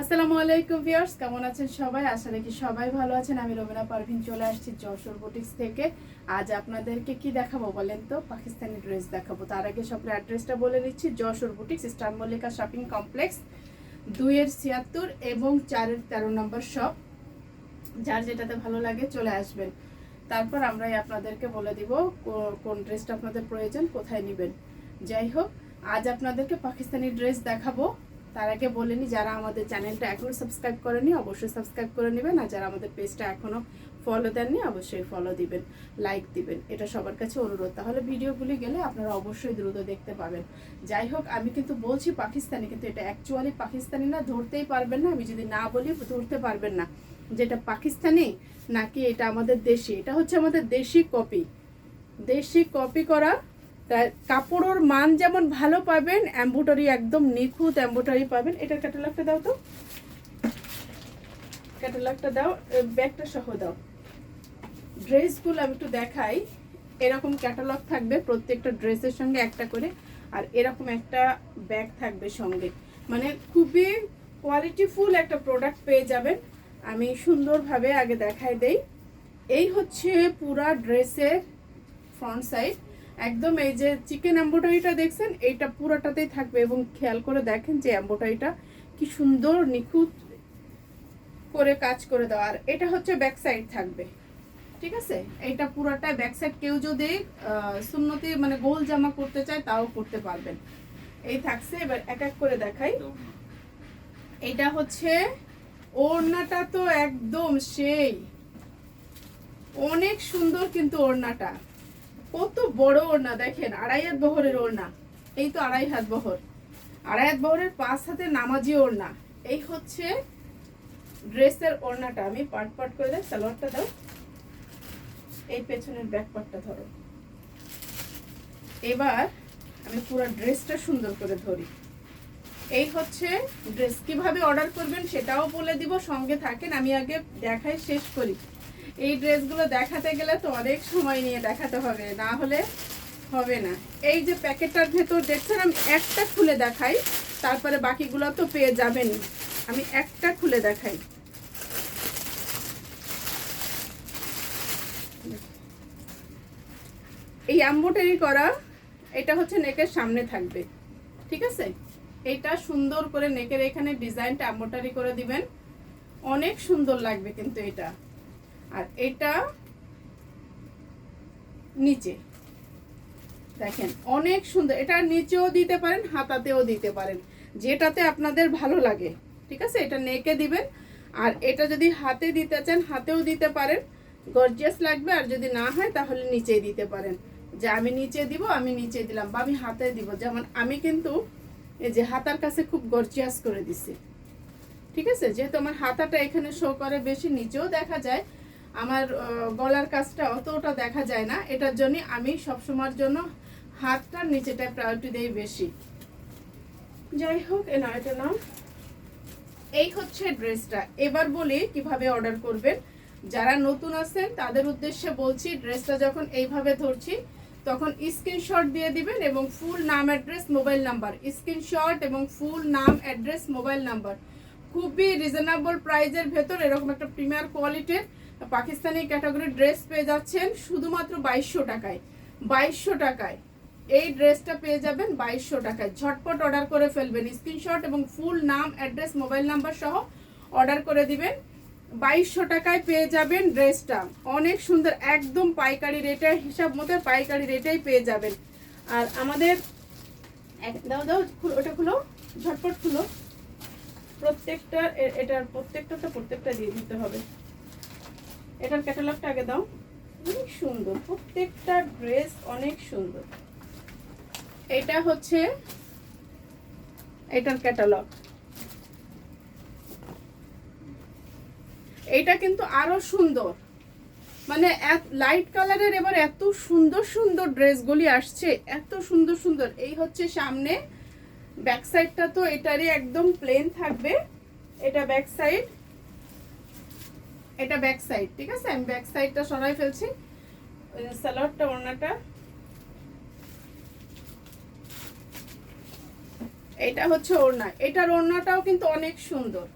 আসসালামু আলাইকুম ভিউয়ার্স, কেমন আছেন সবাই? আশা রাখি সবাই ভালো আছেন। আমি রবিনা পারভিন চলে আসছি যশোর বুটিক্স থেকে। আজ আপনাদেরকে কি দেখাবো বলেন তো? পাকিস্তানি ড্রেস দেখাবো। তার আগে সবার অ্যাড্রেসটা বলে নিচ্ছি। Jessore boutiques star Mallika shopping complex দুইয়ের ছিয়াত্তর এবং চারের তেরো নম্বর শপ যার যেটাতে ভালো লাগে চলে আসবেন। তারপর আমরাই আপনাদেরকে বলে দিব কোন ড্রেসটা আপনাদের প্রয়োজন, কোথায় নেবেন। যাই হোক, আজ আপনাদেরকে পাকিস্তানি ড্রেস দেখাবো। তার আগে বলেনি যারা আমাদের চ্যানেলটা এখনও সাবস্ক্রাইব করেনি, অবশ্যই সাবস্ক্রাইব করে নেবেন, আর যারা আমাদের পেজটা এখনও ফলো দেননি, অবশ্যই ফলো দিবেন লাইক দিবেন। এটা সবার কাছে অনুরোধ। তাহলে ভিডিওগুলি গেলে আপনারা অবশ্যই দ্রুত দেখতে পাবেন। যাই হোক, আমি কিন্তু বলছি পাকিস্তানি, কিন্তু এটা অ্যাকচুয়ালি পাকিস্তানি না, ধরতেই পারবেন না। আমি যদি না বলি, ধরতে পারবেন না। যেটা পাকিস্তানি, নাকি এটা আমাদের দেশি? এটা হচ্ছে আমাদের দেশি কপি দেশি কপি করা তার কাপড়ের মান যেমন ভালো পাবেন এম্ব্রয়ডারি একদম নিখুঁত এম্ব্রয়ডারি পাবেন। এটার ক্যাটালগটা দাও তো। ক্যাটালগটা দাও ব্যাগটা সহ দাও। ড্রেসগুলো আমি একটু দেখাই। এরকম ক্যাটালগ থাকবে প্রত্যেকটা ড্রেসের সঙ্গে একটা করে, আর এরকম একটা ব্যাগ থাকবে সঙ্গে। মানে খুবই কোয়ালিটিফুল একটা প্রোডাক্ট পেয়ে যাবেন। আমি সুন্দরভাবে আগে দেখাই দেই। এই হচ্ছে পুরা ড্রেসের ফ্রন্ট সাইড একদম এই যে চিকেন এম্ব্রয়ডারিটা দেখছেন, এইটা পুরোটাতেই থাকবে এবং খেয়াল করে দেখেন যে এম্ব্রয়ডারিটা কি সুন্দর নিখুঁত করে কাজ করে দেওয়া আর এটা হচ্ছে ব্যাক সাইড থাকবে। ঠিক আছে? এইটা পুরোটা ব্যাক সাইড কেউ যদি সুন্নতি মানে গোল জামা করতে চায়, তাও করতে পারবেন। এই থাকছে, এবার এক এক করে দেখাই। এটা হচ্ছে, ওড়নাটা তো একদম সেই। অনেক সুন্দর কিন্তু ওড়নাটা। কত বড় ওড়না, দেখেন, আড়াই হাত বহরের ওড়না। এই তো আড়াই হাত বহর। আড়াই হাত বহরের পাঁচ হাতে নামাজি ওড়না। এই হচ্ছে ড্রেসের ওড়নাটা। আমি পাট পাট করে দেয় সালোয়ারটা দাও। এই পেছনের ব্যাক পার্টটা ধরো। এবার আমি পুরো ড্রেসটা সুন্দর করে ধরি। এই হচ্ছে ড্রেস। কীভাবে অর্ডার করবেন সেটাও বলে দিব, সঙ্গে থাকেন, আমি আগে দেখাই, শেষ করি। এই ড্রেসগুলো দেখাতে গেলে তো অনেক সময় নিয়ে দেখাতে হবে, না হলে হবে না। এই যে প্যাকেটটার ভেতর দেখছেন, আমি একটা খুলে দেখাই, তারপরে বাকিগুলো তো পেয়ে যাবেনই। আমি একটা খুলে দেখাই। এই এম্বোটারি করা, এটা হচ্ছে নেকের সামনে থাকবে, ঠিক আছে? এটা সুন্দর করে নেকের এখানে ডিজাইনটা এম্বোটারি করে দিবেন। অনেক সুন্দর লাগবে কিন্তু এটা। আর এটা নিচে। দেখেন, অনেক সুন্দর। এটা নিচেও দিতে পারেন, হাতাতেও দিতে পারেন। যেটাতে আপনাদের ভালো লাগে, ঠিক আছে? এটা নেকে দিবেন। আর এটা যদি হাতে দিতে চান, হাতেও দিতে পারেন। গর্জিয়াস লাগবে, আর যদি না হয়, তাহলে নিচেই দিতে পারেন। যে আমি নিচে দিব, আমি নিচে দিলাম, বা আমি হাতে দিব। যেমন আমি কিন্তু এই যে হাতার কাছে খুব গর্জিয়াস করে দিছি। ঠিক আছে? যেহেতু আমার হাতাটা এখানে শো করে, বেশি নিচেও দেখা যায় আমার গলার কাজটা অতটা দেখা যায় না। এটার জন্য আমি সবসময়ের জন্য হাতটার নিচেটা প্রায়োরিটি দেই বেশি। যাই হোক এ না এটা নাও। এই হচ্ছে ড্রেসটা এবার বলি কীভাবে অর্ডার করবেন। যারা নতুন আছেন তাদের উদ্দেশ্যে বলছি ড্রেসটা যখন এইভাবে ধরছি তখন স্ক্রিনশট দিয়ে দিবেন এবং ফুল নাম অ্যাড্রেস মোবাইল নাম্বার স্ক্রিনশট এবং ফুল নাম অ্যাড্রেস মোবাইল নাম্বার খুবই রিজনেবল প্রাইজের ভেতর এরকম একটা প্রিমিয়ার কোয়ালিটির পাকিস্তানি ক্যাটাগরির ড্রেস পেয়ে যাচ্ছেন শুধুমাত্র বাইশশো টাকায়। বাইশশো টাকায়। এই ড্রেসটা পেয়ে যাবেন বাইশশো টাকায়। ঝটপট অর্ডার করে ফেলবেন। স্ক্রিনশট এবং ফুল নাম, অ্যাড্রেস, মোবাইল নাম্বার সহ অর্ডার করে দিবেন। বাইশশো টাকায় পেয়ে যাবেন ড্রেসটা। অনেক সুন্দর, একদম পাইকারি রেটের হিসাব মতো পাইকারি রেটেই পেয়ে যাবেন। আর আমাদের দাও দাও ওটা খুলো, ঝটপট খুলো। প্রত্যেকটা এটার প্রত্যেকটা তো প্রত্যেকটা দিয়ে দিতে হবে। এটার ক্যাটালগটা আগে দাও। অনেক সুন্দর, প্রত্যেকটা ড্রেস অনেক সুন্দর। এটা হচ্ছে এটার ক্যাটালগ এটা কিন্তু আরও সুন্দর। মানে লাইট কালারের এবার এত সুন্দর সুন্দর ড্রেসগুলি আসছে, এত সুন্দর সুন্দর। এই হচ্ছে সামনে ব্যাক সাইডটা তো এটারই একদম প্লেন থাকবে। এটা ব্যাক সাইড এটা ব্যাক সাইড ঠিক আছে? আমি ব্যাক সাইডটা সরাই ফেলছি। সালোয়ারটা ওড়নাটা। এটা হচ্ছে ওড়না। এটার ওড়নাটাও কিন্তু অনেক সুন্দর।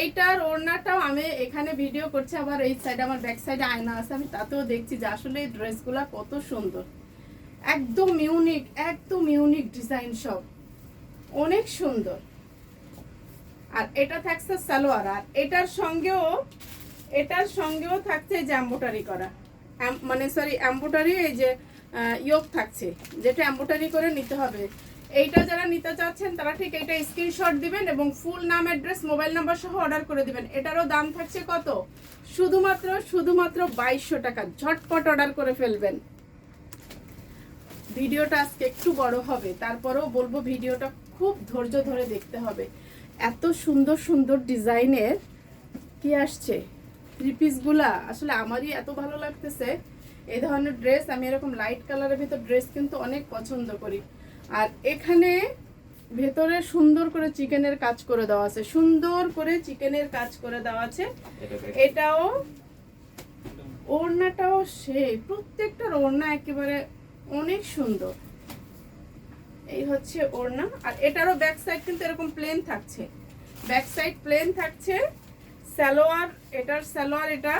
এইটার ওড়নাটাও আমি এখানে ভিডিও করছি, আবার এই সাইডে আমার ব্যাক সাইডে আয়না আছে, আমি তাতেও দেখছি যে আসলে এই ড্রেসগুলো কত সুন্দর। একদম ইউনিক একদম ইউনিক ডিজাইন সব। অনেক সুন্দর। আর এটা থাকছে সালোয়ার। আর এটার সঙ্গেও এটার সঙ্গেও থাকছে যে এম্বোটারি করা। মানে সরি এম্বোটারি এই যে ইয়োগ থাকছে, যেটা এম্বোটারি করে নিতে হবে। এইটা যারা নিতে চাচ্ছেন, তারা ঠিক এটা স্ক্রিনশট দিবেন এবং ফুল নাম অ্যাড্রেস মোবাইল নাম্বার সহ অর্ডার করে দিবেন। এটারও দাম থাকছে কত? শুধুমাত্র শুধুমাত্র বাইশশো টাকা। ঝটপট অর্ডার করে ফেলবেন। ভিডিওটা আজকে একটু বড় হবে, তারপরেও বলব ভিডিওটা খুব ধৈর্য ধরে দেখতে হবে। এত সুন্দর সুন্দর ডিজাইনের কি আসছে? থ্রি পিসগুলা আসলে আমারই এত ভালো লাগতেছে। এই ধরনের ড্রেস আমি এরকম লাইট কালারের ভিতর ড্রেস কিন্তু অনেক পছন্দ করি। আর এখানে ভেতরে সুন্দর করে চিকেনের কাজ করে দেওয়া আছে। সুন্দর করে চিকেনের কাজ করে দেওয়া আছে। এটাও ওড়নাটাও সেই প্রত্যেকটার ওড়না একেবারে অনেক সুন্দর। এই হচ্ছে ওড়না। আর এটারও ব্যাক সাইড কিন্তু এরকম প্লেন থাকছে। ব্যাক সাইড প্লেন থাকছে। সালোয়ার, এটার সালোয়ার এটা।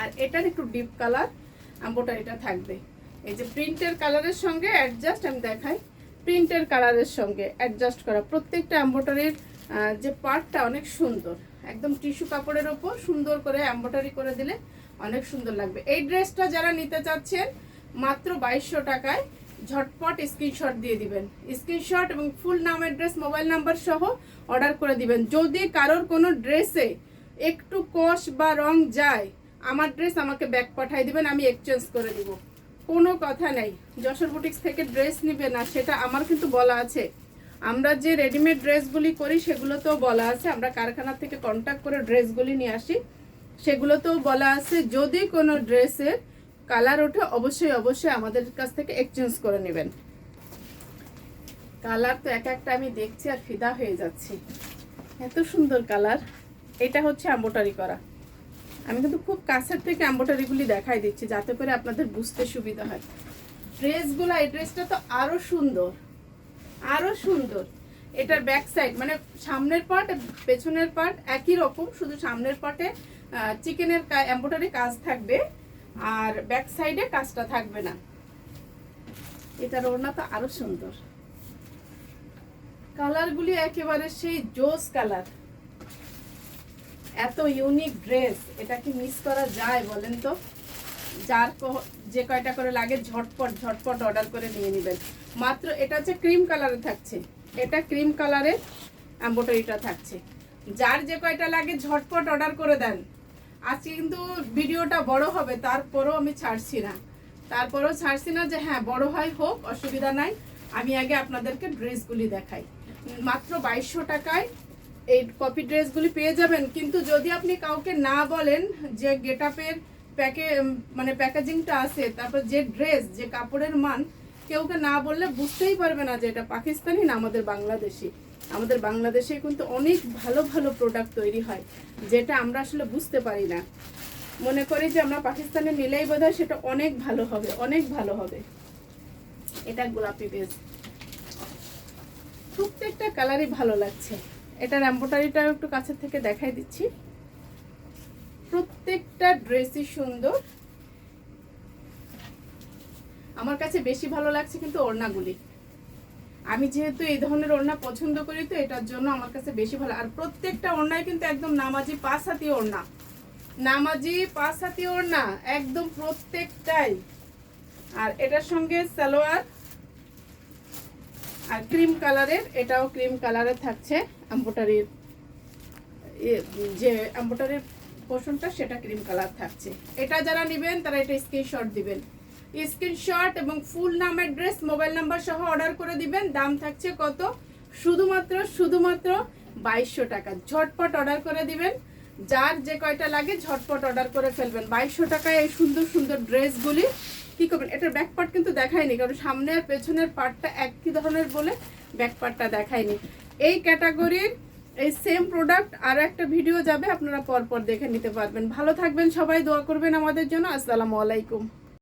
আর এটার একটু ডিপ কালার আম্বোটা এটা থাকবে। এই যে প্রিন্টের কালারের সঙ্গে অ্যাডজাস্ট আমি দেখাই। প্রিন্টের কালারের সঙ্গে অ্যাডজাস্ট করা। প্রত্যেকটা এম্বোটারির যে পার্টটা অনেক সুন্দর। একদম টিস্যু কাপড়ের ওপর সুন্দর করে এম্বোটারি করে দিলে অনেক সুন্দর লাগবে। এই ড্রেসটা যারা নিতে চাচ্ছেন, মাত্র বাইশশো টাকায় ঝটপট স্ক্রিনশট দিয়ে দিবেন। স্ক্রিনশট এবং ফুল নাম অ্যাড্রেস মোবাইল নাম্বার সহ অর্ডার করে দিবেন। যদি কারোর কোনো ড্রেসে একটু কষ বা রং যায়, আমার ড্রেস আমাকে ব্যাক পাঠাই দিবেন, আমি এক্সচেঞ্জ করে দিব। কোনো কথা নেই। যশোর বুটিক্স থেকে ড্রেস নিবে না সেটা আমার কিন্তু বলা আছে। আমরা যে রেডিমেড ড্রেসগুলি করি, সেগুলোতেও বলা আছে। আমরা কারখানা থেকে কন্ট্যাক্ট করে ড্রেসগুলি নিয়ে আসি। সেগুলোতেও বলা আছে, যদি কোনো ড্রেসের কালার ওঠে, অবশ্যই অবশ্যই আমাদের কাছ থেকে এক্সচেঞ্জ করে নেবেন। কালার তো এক একটা আমি দেখছি আর ফিদা হয়ে যাচ্ছি। এত সুন্দর কালার। এটা হচ্ছে অ্যাম্বোটারি করা। আমি কিন্তু খুব কাছের থেকে অ্যাম্বোটারিগুলি দেখাই দিচ্ছি, যাতে করে আপনাদের বুঝতে সুবিধা হয়। ড্রেসগুলো, এই ড্রেসটা তো আরও সুন্দর। আরও সুন্দর। এটার ব্যাক সাইড মানে সামনের পার্ট পেছনের পার্ট একই রকম, শুধু সামনের পার্টে চিকেনের এম্বোটারি কাজ থাকবে। আর ব্যাক সাইডে কাজটা থাকবে না। এটার ওড়না তো আরও সুন্দর। কালারগুলি একেবারে সেই জোস কালার এত ইউনিক ড্রেস এটা কি মিস করা যায় বলেন তো? যার যে কয়টা করে লাগে ঝটপট ঝটপট অর্ডার করে নিয়ে নেবেন। মাত্র এটা হচ্ছে ক্রিম কালারে থাকছে। এটা ক্রিম কালারের এম্বোটারিটা থাকছে। যার যে কয়টা লাগে ঝটপট অর্ডার করে দেন। আজকে কিন্তু ভিডিওটা বড় হবে, তারপরও আমি ছাড়ছি না। তারপরেও ছাড়ছি না যে হ্যাঁ বড় হয় হোক, অসুবিধা নাই। আমি আগে আপনাদেরকে ড্রেসগুলি দেখাই। মাত্র বাইশশো টাকায় এই কপি ড্রেসগুলি পেয়ে যাবেন, কিন্তু যদি আপনি কাউকে না বলেন যে গেট আপের প্যাকে মানে প্যাকেজিংটা আছে, তারপর যে ড্রেস, যে কাপড়ের মান, কেউকে না বললে বুঝতেই পারবে না যে এটা পাকিস্তানি না আমাদের বাংলাদেশি। আমাদের বাংলাদেশে কিন্তু অনেক ভালো ভালো প্রোডাক্ট তৈরি হয়, যেটা আমরা আসলে বুঝতে পারি না। মনে করি যে আমরা পাকিস্তানে নিলেই বোধ সেটা অনেক ভালো হবে, অনেক ভালো হবে। এটা গোলাপি বেস প্রত্যেকটা কালারই ভালো লাগছে। এটার এম্বোটারিটাও একটু কাছের থেকে দেখাই দিচ্ছি। প্রত্যেকটা ড্রেসই সুন্দর। আমার কাছে বেশি ভালো লাগছে কিন্তু ওড়নাগুলি। আমি যেহেতু এই ধরনের ওড়না পছন্দ করি তো এটার জন্য আমার কাছে বেশি ভালো। আর প্রত্যেকটা ওড়নায় কিন্তু একদম নামাজি পাঁচ হাতি ওড়না। নামাজি পাঁচ হাতি ওড়না, একদম প্রত্যেকটাই। আর এটার সঙ্গে সালোয়ার আর ক্রিম কালারের, এটাও ক্রিম কালারের থাকছে। এম্বোটারির যে এম্বোটারির পোর্শনটা সেটা ক্রিম কালার থাকছে। এটা যারা নেবেন, তারা এটা স্ক্রিনশট দিবেন। স্ক্রিনশট এবং ফুল নাম অ্যাড্রেস, মোবাইল নাম্বার সহ অর্ডার করে দিবেন। দাম থাকছে কত? শুধুমাত্র শুধুমাত্র বাইশশো টাকা। ঝটপট অর্ডার করে দিবেন। যার যে কয়টা লাগে ঝটপট অর্ডার করে ফেলবেন। বাইশশো টাকায় এই সুন্দর সুন্দর ড্রেসগুলি কি করবেন? এটার ব্যাক পার্ট কিন্তু দেখায়নি, কারণ সামনে আর পেছনের পার্টটা একই ধরনের বলে ব্যাক পার্টটা দেখায়নি। এই ক্যাটাগরির এই সেম প্রোডাক্ট আরও একটা ভিডিও যাবে, আপনারা পরপর দেখে নিতে পারবেন। ভালো থাকবেন সবাই, দোয়া করবেন আমাদের জন্য। আসসালামু আলাইকুম।